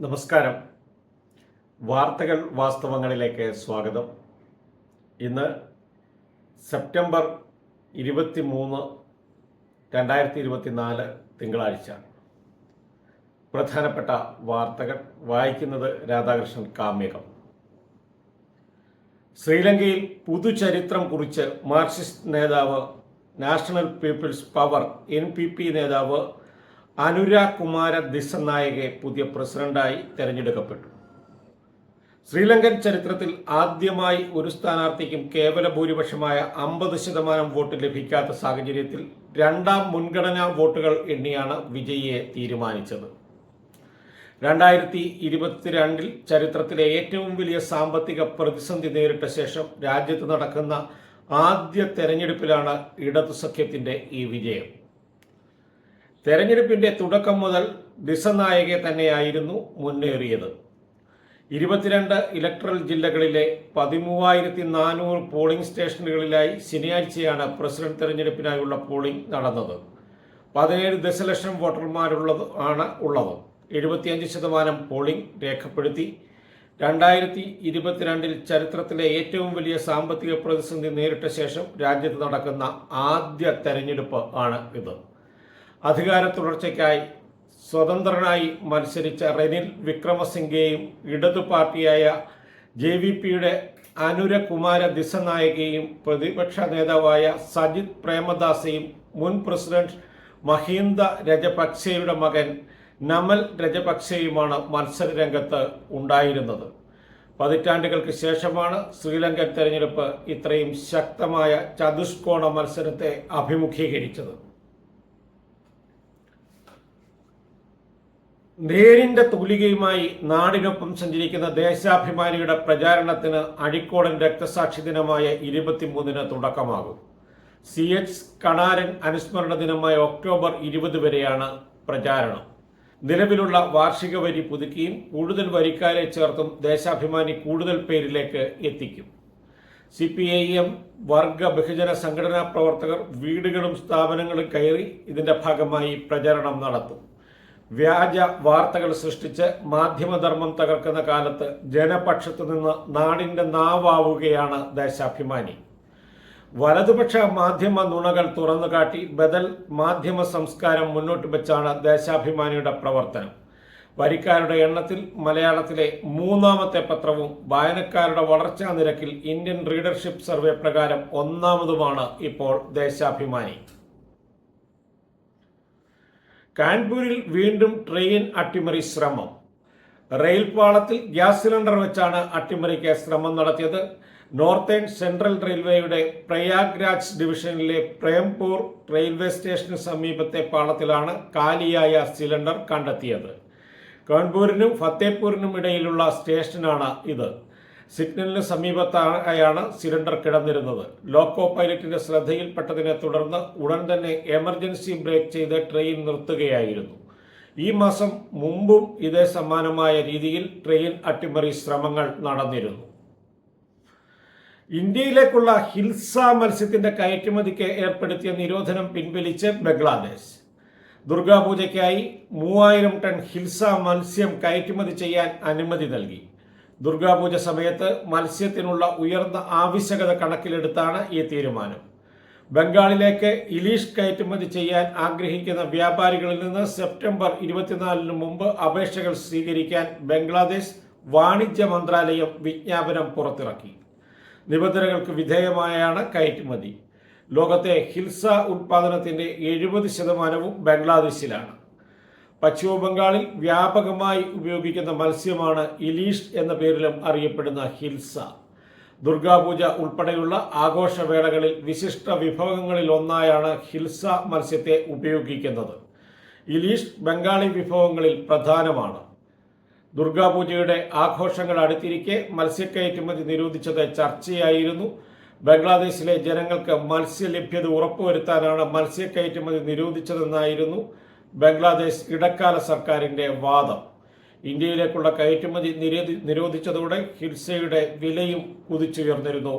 നമസ്കാരം. വാർത്തകൾ വാസ്തവങ്ങളിലേക്ക് സ്വാഗതം. ഇന്ന് സെപ്റ്റംബർ ഇരുപത്തി മൂന്ന് രണ്ടായിരത്തി ഇരുപത്തിനാല് തിങ്കളാഴ്ച. പ്രധാനപ്പെട്ട വാർത്തകൾ. വായിക്കുന്നത് രാധാകൃഷ്ണൻ കാമ്യകം ശ്രീലങ്കയിൽ പുതുചരിത്രം കുറിച്ച് മാർക്സിസ്റ്റ് നേതാവ് national people's power N P P നേതാവ് അനുരാഗ് കുമാര ദിസനായകെ പുതിയ പ്രസിഡന്റായി തെരഞ്ഞെടുക്കപ്പെട്ടു. ശ്രീലങ്കൻ ചരിത്രത്തിൽ ആദ്യമായി ഒരു സ്ഥാനാർത്ഥിക്കും കേവല ഭൂരിപക്ഷമായ അമ്പത് ശതമാനം വോട്ട് ലഭിക്കാത്ത സാഹചര്യത്തിൽ രണ്ടാം മുൻഗണനാ വോട്ടുകൾ എണ്ണിയാണ് വിജയിയെ തീരുമാനിച്ചത്. രണ്ടായിരത്തി ഇരുപത്തിരണ്ടിൽ ചരിത്രത്തിലെ ഏറ്റവും വലിയ സാമ്പത്തിക പ്രതിസന്ധി നേരിട്ട ശേഷം രാജ്യത്ത് നടക്കുന്ന ആദ്യ തെരഞ്ഞെടുപ്പിലാണ് ഇടതു സഖ്യത്തിന്റെ ഈ വിജയം. തെരഞ്ഞെടുപ്പിന്റെ തുടക്കം മുതൽ ദിസനായകെ തന്നെയായിരുന്നു മുന്നേറിയത്. ഇരുപത്തിരണ്ട് ഇലക്ട്രൽ ജില്ലകളിലെ പതിമൂവായിരത്തി നാനൂറ് പോളിംഗ് സ്റ്റേഷനുകളിലായി ശനിയാഴ്ചയാണ് പ്രസിഡന്റ് തെരഞ്ഞെടുപ്പിനായുള്ള പോളിംഗ് നടന്നത്. പതിനേഴ് ദശലക്ഷം വോട്ടർമാരുള്ളത് ആണ് ഉള്ളത്. എഴുപത്തിയഞ്ച് ശതമാനം പോളിംഗ് രേഖപ്പെടുത്തി. രണ്ടായിരത്തി ഇരുപത്തിരണ്ടിൽ ചരിത്രത്തിലെ ഏറ്റവും വലിയ സാമ്പത്തിക പ്രതിസന്ധി നേരിട്ട ശേഷം രാജ്യത്ത് നടക്കുന്ന ആദ്യ തെരഞ്ഞെടുപ്പ് ആണ് ഇത്. അധികാര തുടർച്ചയ്ക്കായി സ്വതന്ത്രനായി മത്സരിച്ച റെനിൽ വിക്രമസിംഗെയും ഇടതു പാർട്ടിയായ ജെ വി പിയുടെ അനുരകുമാര ദിസനായകയും പ്രതിപക്ഷ നേതാവായ സജിത് പ്രേമദാസയും മുൻ പ്രസിഡന്റ് മഹീന്ദ രജപക്സെയുടെ മകൻ നമൽ രജപക്സെയുമാണ് മത്സരരംഗത്ത് ഉണ്ടായിരുന്നത്. പതിറ്റാണ്ടുകൾക്ക് ശേഷമാണ് ശ്രീലങ്കൻ തെരഞ്ഞെടുപ്പ് ഇത്രയും ശക്തമായ ചതുഷ്കോണ മത്സരത്തെ അഭിമുഖീകരിച്ചത്. നേരിന്റെ തൂലികയുമായി നാടിനൊപ്പം സഞ്ചരിക്കുന്ന ദേശാഭിമാനിയുടെ പ്രചാരണത്തിന് അഴിക്കോടൻ രക്തസാക്ഷി ദിനമായ ഇരുപത്തിമൂന്നിന് തുടക്കമാകും. സി എച്ച് കണാരൻ അനുസ്മരണ ദിനമായ ഒക്ടോബർ ഇരുപത് വരെയാണ് പ്രചാരണം. നിലവിലുള്ള വാർഷിക വരി പുതുക്കിയും കൂടുതൽ വരിക്കാരെ ചേർത്തും ദേശാഭിമാനി കൂടുതൽ പേരിലേക്ക് എത്തിക്കും. സി പി ഐ എം വർഗ ബഹുജന സംഘടനാ പ്രവർത്തകർ വീടുകളും സ്ഥാപനങ്ങളും കയറി ഇതിന്റെ ഭാഗമായി പ്രചരണം നടത്തും. വ്യാജ വാർത്തകൾ സൃഷ്ടിച്ച് മാധ്യമധർമ്മം തകർക്കുന്ന കാലത്ത് ജനപക്ഷത്തു നിന്ന് നാടിന്റെ നാവാവുകയാണ് ദേശാഭിമാനി. വലതുപക്ഷ മാധ്യമ നുണകൾ തുറന്നുകാട്ടി ബദൽ മാധ്യമ സംസ്കാരം മുന്നോട്ട് വെച്ചാണ് ദേശാഭിമാനിയുടെ പ്രവർത്തനം. വരിക്കാരുടെ എണ്ണത്തിൽ മലയാളത്തിലെ മൂന്നാമത്തെ പത്രവും വായനക്കാരുടെ വളർച്ചാ നിരക്കിൽ ഇന്ത്യൻ റീഡർഷിപ്പ് സർവേ പ്രകാരം ഒന്നാമതുമാണ് ഇപ്പോൾ ദേശാഭിമാനി. കാൺപൂരിൽ വീണ്ടും ട്രെയിൻ അട്ടിമറി ശ്രമം. റെയിൽ പാളത്തിൽ ഗ്യാസ് സിലിണ്ടർ വെച്ചാണ് അട്ടിമറിക്ക് ശ്രമം നടത്തിയത്. നോർത്തേൺ സെൻട്രൽ റെയിൽവേയുടെ പ്രയാഗ്രാജ് ഡിവിഷനിലെ പ്രേംപൂർ റെയിൽവേ സ്റ്റേഷന് സമീപത്തെ പാളത്തിലാണ് കാലിയായ സിലിണ്ടർ കണ്ടെത്തിയത്. കാൺപൂരിനും ഫത്തേപൂരിനും ഇടയിലുള്ള സ്റ്റേഷനാണ് ഇത്. സിഗ്നലിന് സമീപത്തായാണ് സിലിണ്ടർ കിടന്നിരുന്നത്. ലോക്കോ പൈലറ്റിന്റെ ശ്രദ്ധയിൽപ്പെട്ടതിനെ തുടർന്ന് ഉടൻ തന്നെ എമർജൻസി ബ്രേക്ക് ചെയ്ത് ട്രെയിൻ നിർത്തുകയായിരുന്നു. ഈ മാസം മുമ്പും ഇതേ സമാനമായ രീതിയിൽ ട്രെയിൻ അട്ടിമറി ശ്രമങ്ങൾ നടന്നിരുന്നു. ഇന്ത്യയിലേക്കുള്ള ഹിൽസ മത്സ്യത്തിന്റെ കയറ്റുമതിക്ക് ഏർപ്പെടുത്തിയ നിരോധനം പിൻവലിച്ച് ബംഗ്ലാദേശ്. ദുർഗാപൂജയ്ക്കായി മൂവായിരം ടൺ ഹിൽസ മത്സ്യം കയറ്റുമതി ചെയ്യാൻ അനുമതി നൽകി. ദുർഗാപൂജ സമയത്ത് മത്സ്യത്തിനുള്ള ഉയർന്ന ആവശ്യകത കണക്കിലെടുത്താണ് ഈ തീരുമാനം. ബംഗാളിലേക്ക് ഇലീഷ് കയറ്റുമതി ചെയ്യാൻ ആഗ്രഹിക്കുന്ന വ്യാപാരികളിൽ നിന്ന് സെപ്റ്റംബർ ഇരുപത്തിനാലിന് മുമ്പ് അപേക്ഷകൾ സ്വീകരിക്കാൻ ബംഗ്ലാദേശ് വാണിജ്യ മന്ത്രാലയം വിജ്ഞാപനം പുറത്തിറക്കി. നിബന്ധനകൾക്ക് വിധേയമായാണ് കയറ്റുമതി. ലോകത്തെ ഹിൽസ ഉത്പാദനത്തിന്റെ എഴുപത് ശതമാനവും ബംഗ്ലാദേശിലാണ്. പശ്ചിമ ബംഗാളിൽ വ്യാപകമായി ഉപയോഗിക്കുന്ന മത്സ്യമാണ് ഇലീഷ് എന്ന പേരിലും അറിയപ്പെടുന്ന ഹിൽസ. ദുർഗാപൂജ ഉൾപ്പെടെയുള്ള ആഘോഷവേളകളിൽ വിശിഷ്ട വിഭവങ്ങളിൽ ഒന്നായാണ് ഹിൽസ മത്സ്യത്തെ ഉപയോഗിക്കുന്നത്. ഇലീഷ് ബംഗാളി വിഭവങ്ങളിൽ പ്രധാനമാണ്. ദുർഗാപൂജയുടെ ആഘോഷങ്ങൾ അടുത്തിരിക്കെ മത്സ്യക്കയറ്റുമതി നിരോധിച്ചത് ചർച്ചയായിരുന്നു. ബംഗ്ലാദേശിലെ ജനങ്ങൾക്ക് മത്സ്യ ലഭ്യത ഉറപ്പുവരുത്താനാണ് മത്സ്യക്കയറ്റുമതി നിരോധിച്ചതെന്നായിരുന്നു ബംഗ്ലാദേശ് ഇടക്കാല സർക്കാരിന്റെ വാദം. ഇന്ത്യയിലേക്കുള്ള കയറ്റുമതി നിരോധി നിരോധിച്ചതോടെ ഹിൽസയുടെ വിലയും കുതിച്ചുയർന്നിരുന്നു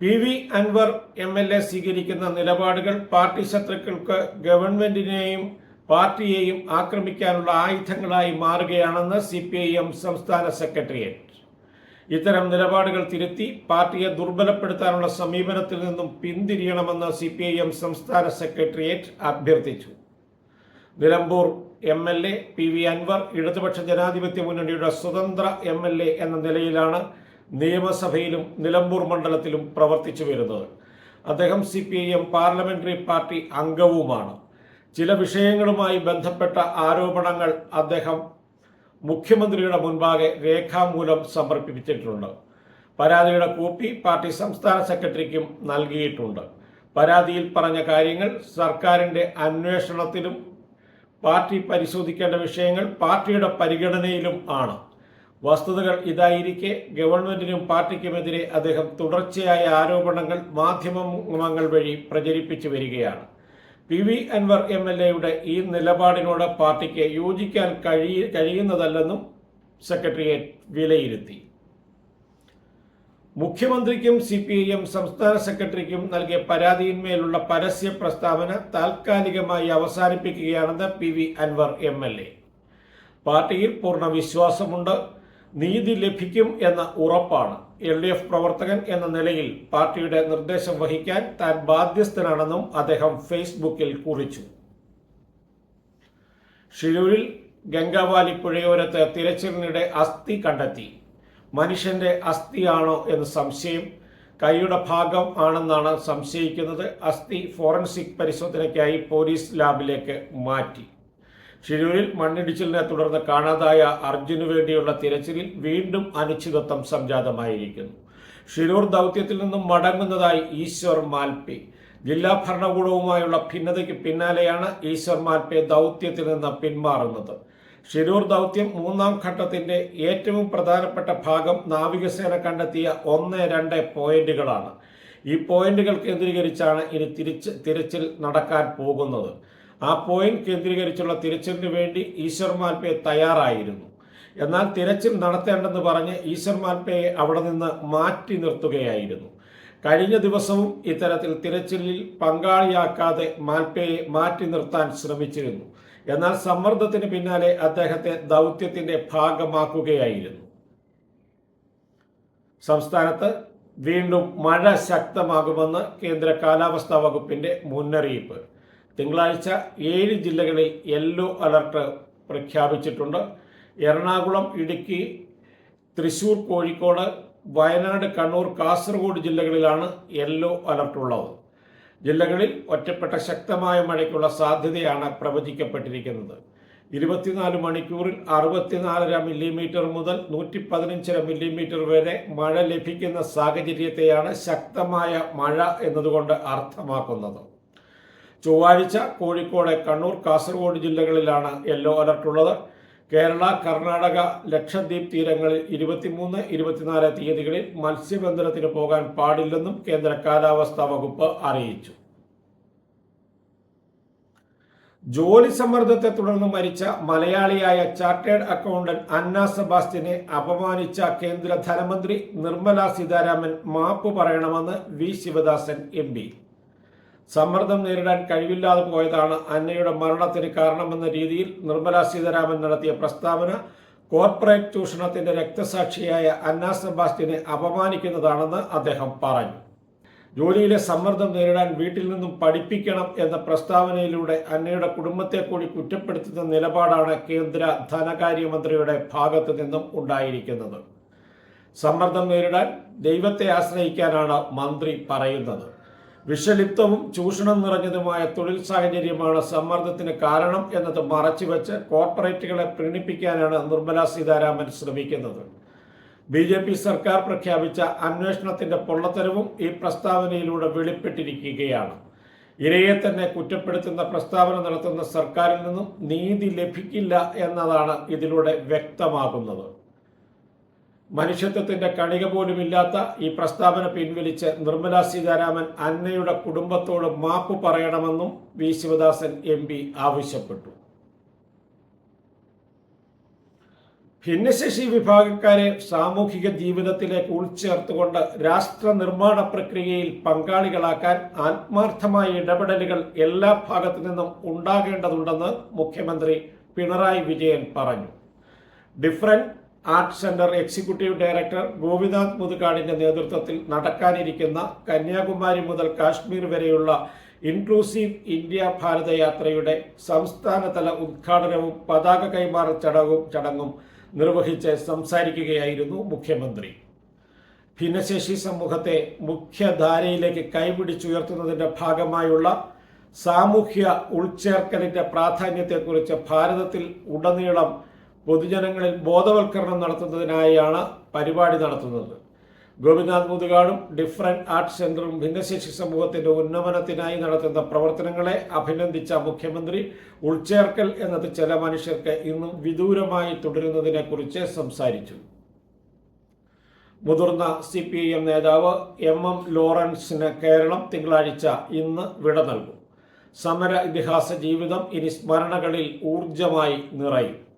P V Anvar M L A സ്വീകരിക്കുന്ന നിലപാടുകൾ പാർട്ടി ശത്രുക്കൾക്ക് ഗവൺമെന്റിനെയും പാർട്ടിയെയും ആക്രമിക്കാനുള്ള ആയുധങ്ങളായി മാറുകയാണെന്ന് സി സംസ്ഥാന സെക്രട്ടേറിയറ്റ്. ഇത്തരം നിലപാടുകൾ തിരുത്തി പാർട്ടിയെ ദുർബലപ്പെടുത്താനുള്ള സമീപനത്തിൽ നിന്നും പിന്തിരിയണമെന്ന് സി പി ഐ എം സംസ്ഥാന സെക്രട്ടേറിയറ്റ് അഭ്യർത്ഥിച്ചു. Nilambur M L A P V Anvar ഇടതുപക്ഷ ജനാധിപത്യ മുന്നണിയുടെ സ്വതന്ത്ര എം എൽ എ എന്ന നിലയിലാണ് നിയമസഭയിലും നിലമ്പൂർ മണ്ഡലത്തിലും പ്രവർത്തിച്ചു വരുന്നത്. അദ്ദേഹം C P I M parliamentary party അംഗവുമാണ്. ചില വിഷയങ്ങളുമായി ബന്ധപ്പെട്ട ആരോപണങ്ങൾ അദ്ദേഹം മുഖ്യമന്ത്രിയുടെ മുൻപാകെ രേഖാമൂലം സമർപ്പിച്ചിട്ടുണ്ട് പരാതിയുടെ കോപ്പി പാർട്ടി സംസ്ഥാന സെക്രട്ടറിക്കും നൽകിയിട്ടുണ്ട്. പരാതിയിൽ പറഞ്ഞ കാര്യങ്ങൾ സർക്കാരിന്റെ അന്വേഷണത്തിലും പാർട്ടി പരിശോധിക്കേണ്ട വിഷയങ്ങൾ പാർട്ടിയുടെ പരിഗണനയിലും ആണ്. വസ്തുതകൾ ഇതായിരിക്കെ ഗവൺമെന്റിനും പാർട്ടിക്കുമെതിരെ അദ്ദേഹം തുടർച്ചയായ ആരോപണങ്ങൾ മാധ്യമങ്ങൾ വഴി പ്രചരിപ്പിച്ചു വരികയാണ്. P V Anvar M L എയുടെ ഈ നിലപാടിനോട് പാർട്ടിക്ക് യോജിക്കാൻ കഴിയ കഴിയുന്നതല്ലെന്നും സെക്രട്ടേറിയറ്റ് വിലയിരുത്തി. മുഖ്യമന്ത്രിക്കും സി പി ഐ എം സംസ്ഥാന സെക്രട്ടറിക്കും നൽകിയ പരാതിയിന്മേലുള്ള പരസ്യ പ്രസ്താവന താൽക്കാലികമായി അവസാനിപ്പിക്കുകയാണെന്ന് P V Anvar M L A. പാർട്ടിയിൽ പൂർണ വിശ്വാസമുണ്ട്. നീതി ലഭിക്കും എന്ന ഉറപ്പാണ്. എൽ ഡി എഫ് പ്രവർത്തകൻ എന്ന നിലയിൽ പാർട്ടിയുടെ നിർദ്ദേശം വഹിക്കാൻ താൻ ബാധ്യസ്ഥനാണെന്നും അദ്ദേഹം ഫേസ്ബുക്കിൽ കുറിച്ചു. ഷിരൂരിൽ ഗംഗാവാലി പുഴയോരത്ത് തിരച്ചിലിനിടെ അസ്ഥി കണ്ടെത്തി. മനുഷ്യന്റെ അസ്ഥിയാണോ എന്ന് സംശയം. കൈയുടെ ഭാഗം ആണെന്നാണ് സംശയിക്കുന്നത്. അസ്ഥി ഫോറൻസിക് പരിശോധനയ്ക്കായി പോലീസ് ലാബിലേക്ക് മാറ്റി. ഷിരൂരിൽ മണ്ണിടിച്ചിലിനെ തുടർന്ന് കാണാതായ അർജുനു വേണ്ടിയുള്ള തിരച്ചിലിൽ വീണ്ടും അനിശ്ചിതത്വം സംജാതമായിരിക്കുന്നു. ഷിരൂർ ദൗത്യത്തിൽ നിന്നും മടങ്ങുന്നതായി ഈശ്വർ മാൽപി. ജില്ലാ ഭരണകൂടവുമായുള്ള ഭിന്നതയ്ക്ക് പിന്നാലെയാണ് ഈശ്വർ മാൽപെ ദൗത്യത്തിൽ നിന്ന് പിന്മാറുന്നത്. ഷിരൂർ ദൗത്യം മൂന്നാം ഘട്ടത്തിന്റെ ഏറ്റവും പ്രധാനപ്പെട്ട ഭാഗം നാവികസേന കണ്ടെത്തിയ ഒന്ന് രണ്ട് പോയിന്റുകളാണ്. ഈ പോയിന്റുകൾ കേന്ദ്രീകരിച്ചാണ് ഇനി തിരിച്ച് തിരച്ചിൽ നടക്കാൻ പോകുന്നത്. ആ പോയിന്റ് കേന്ദ്രീകരിച്ചുള്ള തിരച്ചിലിന് വേണ്ടി ഈശ്വർ മാൽപേ തയ്യാറായിരുന്നു. എന്നാൽ തിരച്ചിൽ നടത്തേണ്ടെന്ന് പറഞ്ഞ് ഈശ്വർ മാൽപേയെ അവിടെ നിന്ന് മാറ്റി നിർത്തുകയായിരുന്നു. കഴിഞ്ഞ ദിവസവും ഇത്തരത്തിൽ തിരച്ചിലിൽ പങ്കാളിയാക്കാതെ മാൽപേയെ മാറ്റി നിർത്താൻ ശ്രമിച്ചിരുന്നു. എന്നാൽ സമ്മർദ്ദത്തിന് പിന്നാലെ അദ്ദേഹത്തെ ദൗത്യത്തിന്റെ ഭാഗമാക്കുകയായിരുന്നു. സംസ്ഥാനത്ത് വീണ്ടും മഴ ശക്തമാകുമെന്ന് കേന്ദ്ര കാലാവസ്ഥാ വകുപ്പിന്റെ മുന്നറിയിപ്പ്. തിങ്കളാഴ്ച ഏഴ് ജില്ലകളിൽ യെല്ലോ അലർട്ട് പ്രഖ്യാപിച്ചിട്ടുണ്ട്. എറണാകുളം ഇടുക്കി തൃശൂർ കോഴിക്കോട് വയനാട് കണ്ണൂർ കാസർഗോഡ് ജില്ലകളിലാണ് യെല്ലോ അലർട്ടുള്ളത് ജില്ലകളിൽ ഒറ്റപ്പെട്ട ശക്തമായ മഴയ്ക്കുള്ള സാധ്യതയാണ് പ്രവചിക്കപ്പെട്ടിരിക്കുന്നത്. ഇരുപത്തിനാല് മണിക്കൂറിൽ അറുപത്തിനാലര മില്ലിമീറ്റർ മുതൽ നൂറ്റി പതിനഞ്ചര മില്ലിമീറ്റർ വരെ മഴ ലഭിക്കുന്ന സാഹചര്യത്തെയാണ് ശക്തമായ മഴ എന്നതുകൊണ്ട് അർത്ഥമാക്കുന്നത്. ചൊവ്വാഴ്ച കോഴിക്കോട് കണ്ണൂർ കാസർഗോഡ് ജില്ലകളിലാണ് യെല്ലോ അലർട്ട് ഉള്ളത്. കേരള കർണാടക ലക്ഷദ്വീപ് തീരങ്ങളിൽ ഇരുപത്തിമൂന്ന് ഇരുപത്തിനാല് തീയതികളിൽ മത്സ്യബന്ധനത്തിന് പോകാൻ പാടില്ലെന്നും കേന്ദ്ര കാലാവസ്ഥാ വകുപ്പ് അറിയിച്ചു. ജോലി സമ്മർദ്ദത്തെ തുടർന്ന് മരിച്ച മലയാളിയായ ചാർട്ടേഡ് അക്കൗണ്ടന്റ് അന്ന സെബാസ്റ്റ്യനെ അപമാനിച്ച കേന്ദ്ര ധനമന്ത്രി നിർമ്മല സീതാരാമൻ മാപ്പ് പറയണമെന്ന് വി. ശിവദാസൻ എം സമ്മർദ്ദം നേരിടാൻ കഴിവില്ലാതെ പോയതാണ് അന്നയുടെ മരണത്തിന് കാരണമെന്ന രീതിയിൽ നിർമ്മല സീതാരാമൻ നടത്തിയ പ്രസ്താവന. കോർപ്പറേറ്റ് ചൂഷണത്തിന്റെ രക്തസാക്ഷിയായ അന്ന സെബാസ്റ്റ്യനെ അപമാനിക്കുന്നതാണെന്ന് അദ്ദേഹം പറഞ്ഞു. ജോലിയിലെ സമ്മർദ്ദം നേരിടാൻ വീട്ടിൽ നിന്നും പഠിപ്പിക്കണം എന്ന പ്രസ്താവനയിലൂടെ അന്നയുടെ കുടുംബത്തെ കൂടി കുറ്റപ്പെടുത്തുന്ന നിലപാടാണ് കേന്ദ്ര ധനകാര്യമന്ത്രിയുടെ ഭാഗത്തു നിന്നും ഉണ്ടായിരിക്കുന്നത്. സമ്മർദ്ദം നേരിടാൻ ദൈവത്തെ ആശ്രയിക്കാനാണ് മന്ത്രി പറയുന്നത്. വിഷലിപ്തവും ചൂഷണം നിറഞ്ഞതുമായ തൊഴിൽ സാഹചര്യമാണ് സമ്മർദ്ദത്തിന് കാരണം എന്നത് മറച്ചുവെച്ച് കോർപ്പറേറ്റുകളെ പ്രീണിപ്പിക്കാനാണ് നിർമ്മല സീതാരാമൻ ശ്രമിക്കുന്നത്. ബി ജെ പി സർക്കാർ പ്രഖ്യാപിച്ച അന്വേഷണത്തിന്റെ പൊള്ളത്തരവും ഈ പ്രസ്താവനയിലൂടെ വെളിപ്പെട്ടിരിക്കുകയാണ്. ഇരയെ തന്നെ കുറ്റപ്പെടുത്തുന്ന പ്രസ്താവന നടത്തുന്ന സർക്കാരിൽ നിന്നും നീതി ലഭിക്കില്ല എന്നതാണ് ഇതിലൂടെ വ്യക്തമാകുന്നത്. മനുഷ്യത്വത്തിന്റെ കണിക പോലുമില്ലാത്ത ഈ പ്രസ്താവന പിൻവലിച്ച് നിർമ്മല സീതാരാമൻ അന്നയുടെ കുടുംബത്തോട് മാപ്പ് പറയണമെന്നും വി. ശിവദാസൻ എം. പി. ആവശ്യപ്പെട്ടു. ഭിന്നശേഷി വിഭാഗക്കാരെ സാമൂഹിക ജീവിതത്തിലേക്ക് ഉൾച്ചേർത്തുകൊണ്ട് രാഷ്ട്ര നിർമ്മാണ പ്രക്രിയയിൽ പങ്കാളികളാക്കാൻ ആത്മാർത്ഥമായ ഇടപെടലുകൾ എല്ലാ ഭാഗത്തു നിന്നും ഉണ്ടാകേണ്ടതുണ്ടെന്ന് മുഖ്യമന്ത്രി പിണറായി വിജയൻ പറഞ്ഞു. Different art centre executive director Gopinath മുതുകാടിന്റെ നേതൃത്വത്തിൽ നടക്കാനിരിക്കുന്ന കന്യാകുമാരി മുതൽ കാശ്മീർ വരെയുള്ള ഇൻക്ലൂസീവ് ഇന്ത്യ ഭാരതയാത്രയുടെ സംസ്ഥാനതല ഉദ്ഘാടനവും പതാക കൈമാറ ചടങ്ങും ചടങ്ങും നിർവഹിച്ച് സംസാരിക്കുകയായിരുന്നു മുഖ്യമന്ത്രി. ഭിന്നശേഷി സമൂഹത്തെ മുഖ്യധാരയിലേക്ക് കൈപിടിച്ചുയർത്തുന്നതിന്റെ ഭാഗമായുള്ള സാമൂഹ്യ ഉൾച്ചേർക്കലിന്റെ പ്രാധാന്യത്തെക്കുറിച്ച് ഭാരതത്തിൽ ഉടനീളം പൊതുജനങ്ങളിൽ ബോധവൽക്കരണം നടത്തുന്നതിനായാണ് പരിപാടി നടത്തുന്നത്. ഗോപിനാഥ് മുതുകാടും ഡിഫറന്റ് ആർട്സ് സെന്ററും ഭിന്നശേഷി സമൂഹത്തിന്റെ ഉന്നമനത്തിനായി നടത്തുന്ന പ്രവർത്തനങ്ങളെ അഭിനന്ദിച്ച മുഖ്യമന്ത്രി ഉൾച്ചേർക്കൽ എന്നത് ചില മനുഷ്യർക്ക് ഇന്നും വിദൂരമായി തുടരുന്നതിനെക്കുറിച്ച് സംസാരിച്ചു. മുതിർന്ന സി പി എം നേതാവ് എം എം ലോറൻസിന് കേരളം തിങ്കളാഴ്ച ഇന്ന് വിട നൽകും. സമര ഇതിഹാസ ജീവിതം ഇനി സ്മരണകളിൽ ഊർജമായി നിറയും.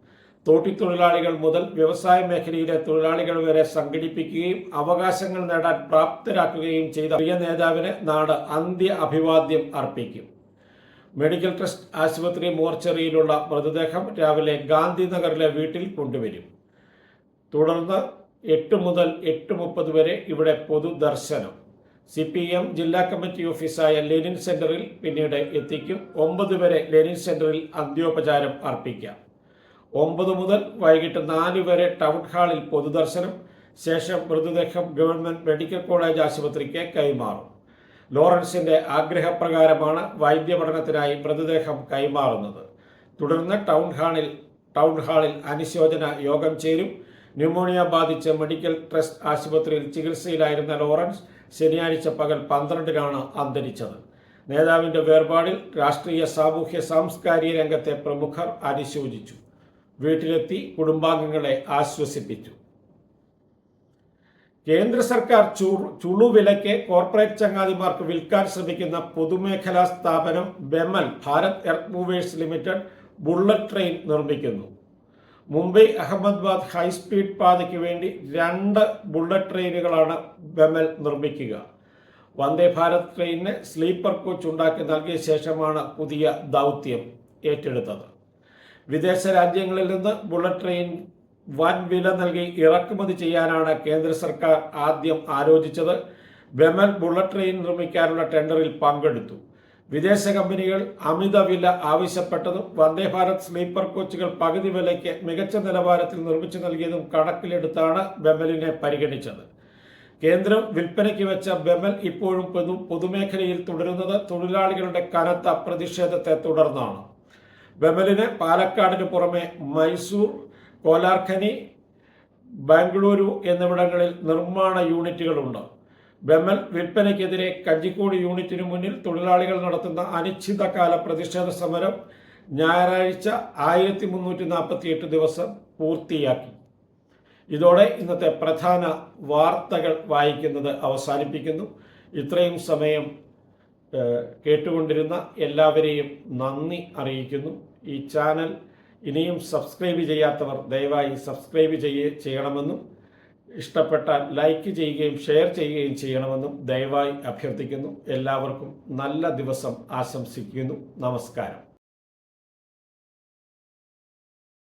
തോട്ടിത്തൊഴിലാളികൾ മുതൽ വ്യവസായ മേഖലയിലെ തൊഴിലാളികൾ വരെ സംഘടിപ്പിക്കുകയും അവകാശങ്ങൾ നേടാൻ പ്രാപ്തരാക്കുകയും ചെയ്ത പ്രിയ നേതാവിന് നാട് അന്ത്യ അഭിവാദ്യം അർപ്പിക്കും. മെഡിക്കൽ ട്രസ്റ്റ് ആശുപത്രി മോർച്ചറിയിലുള്ള മൃതദേഹം രാവിലെ ഗാന്ധിനഗറിലെ വീട്ടിൽ കൊണ്ടുവരും. തുടർന്ന് എട്ട് മുതൽ എട്ട് മുപ്പത് വരെ ഇവിടെ പൊതുദർശനം. സി പി എം ജില്ലാ കമ്മിറ്റി ഓഫീസായ ലെനിൻ സെന്ററിൽ പിന്നീട് എത്തിക്കും. ഒമ്പത് വരെ ലെനിൻ സെന്ററിൽ അന്ത്യോപചാരം അർപ്പിക്കാം. ഒമ്പത് മുതൽ വൈകിട്ട് നാല് വരെ ടൗൺ ഹാളിൽ പൊതുദർശനം ശേഷം മൃതദേഹം ഗവൺമെന്റ് മെഡിക്കൽ കോളേജ് ആശുപത്രിക്ക് കൈമാറും. ലോറൻസിന്റെ ആഗ്രഹപ്രകാരമാണ് വൈദ്യപഠനത്തിനായി മൃതദേഹം കൈമാറുന്നത്. തുടർന്ന് ടൗൺ ഹാളിൽ ടൗൺ ഹാളിൽ അനുശോചന യോഗം ചേരും. ന്യൂമോണിയ ബാധിച്ച് മെഡിക്കൽ ട്രസ്റ്റ് ആശുപത്രിയിൽ ചികിത്സയിലായിരുന്ന ലോറൻസ് ശനിയാഴ്ച പകൽ പന്ത്രണ്ടിനാണ് അന്തരിച്ചത്. നേതാവിന്റെ വേർപാടിൽ രാഷ്ട്രീയ സാമൂഹ്യ സാംസ്കാരിക രംഗത്തെ പ്രമുഖർ അനുശോചിച്ചു. വീട്ടിലെത്തി കുടുംബാംഗങ്ങളെ ആശ്വസിപ്പിച്ചു. കേന്ദ്ര സർക്കാർ ചുളുവിലയ്ക്ക് കോർപ്പറേറ്റ് ചങ്ങാതിമാർക്ക് വിൽക്കാൻ ശ്രമിക്കുന്ന പൊതുമേഖലാ സ്ഥാപനം BEML Bharat earth movers limited bullet train നിർമ്മിക്കുന്നു. മുംബൈ അഹമ്മദാബാദ് ഹൈസ്പീഡ് പാതയ്ക്ക് വേണ്ടി രണ്ട് ബുള്ളറ്റ് ട്രെയിനുകളാണ് ബെമൽ നിർമ്മിക്കുക. വന്ദേ ഭാരത് ട്രെയിനിന് സ്ലീപ്പർ കോച്ച് ഉണ്ടാക്കി നൽകിയ ശേഷമാണ് പുതിയ ദൗത്യം ഏറ്റെടുത്തത്. വിദേശ രാജ്യങ്ങളിൽ നിന്ന് ബുള്ളറ്റ് ട്രെയിൻ വൻ വില നൽകി ഇറക്കുമതി ചെയ്യാനാണ് കേന്ദ്ര സർക്കാർ ആദ്യം ആലോചിച്ചത്. ബെമൽ ബുള്ളറ്റ് ട്രെയിൻ നിർമ്മിക്കാനുള്ള ടെൻഡറിൽ പങ്കെടുത്തു. വിദേശ കമ്പനികൾ അമിത വില ആവശ്യപ്പെട്ടതും വന്ദേ ഭാരത് സ്ലീപ്പർ കോച്ചുകൾ പകുതി വിലയ്ക്ക് മികച്ച നിലവാരത്തിൽ നിർമ്മിച്ചു നൽകിയതും കണക്കിലെടുത്താണ് ബെമലിനെ പരിഗണിച്ചത്. കേന്ദ്രം വിൽപ്പനയ്ക്ക് വെച്ച ബെമൽ ഇപ്പോഴും പൊതു പൊതുമേഖലയിൽ തുടരുന്നത് തൊഴിലാളികളുടെ കനത്ത പ്രതിഷേധത്തെ തുടർന്നാണ്. ബെമലിന് പാലക്കാടിന് പുറമെ മൈസൂർ കോലാർഖനി ബാംഗ്ലൂരു എന്നിവിടങ്ങളിൽ നിർമ്മാണ യൂണിറ്റുകളുണ്ട്. ബെമൽ വിൽപ്പനയ്ക്കെതിരെ കഞ്ചിക്കോട് യൂണിറ്റിന് മുന്നിൽ തൊഴിലാളികൾ നടത്തുന്ന അനിശ്ചിതകാല പ്രതിഷേധ സമരം ഞായറാഴ്ച ആയിരത്തി മുന്നൂറ്റി നാൽപ്പത്തി എട്ട് ദിവസം പൂർത്തിയാക്കി. ഇതോടെ ഇന്നത്തെ പ്രധാന വാർത്തകൾ വായിക്കുന്നത് അവസാനിപ്പിക്കുന്നു. ഇത്രയും സമയം കേട്ടുകൊണ്ടിരുന്ന എല്ലാവരെയും നന്ദി അറിയിക്കുന്നു. ഈ ചാനൽ ഇനിയും സബ്സ്ക്രൈബ് ചെയ്യാത്തവർ ദയവായി സബ്സ്ക്രൈബ് ചെയ്യ ചെയ്യണമെന്നും ഇഷ്ടപ്പെട്ടാൽ ലൈക്ക് ചെയ്യുകയും ഷെയർ ചെയ്യുകയും ചെയ്യണമെന്നും ദയവായി അഭ്യർത്ഥിക്കുന്നു. എല്ലാവർക്കും നല്ല ദിവസം ആശംസിക്കുന്നു. നമസ്കാരം.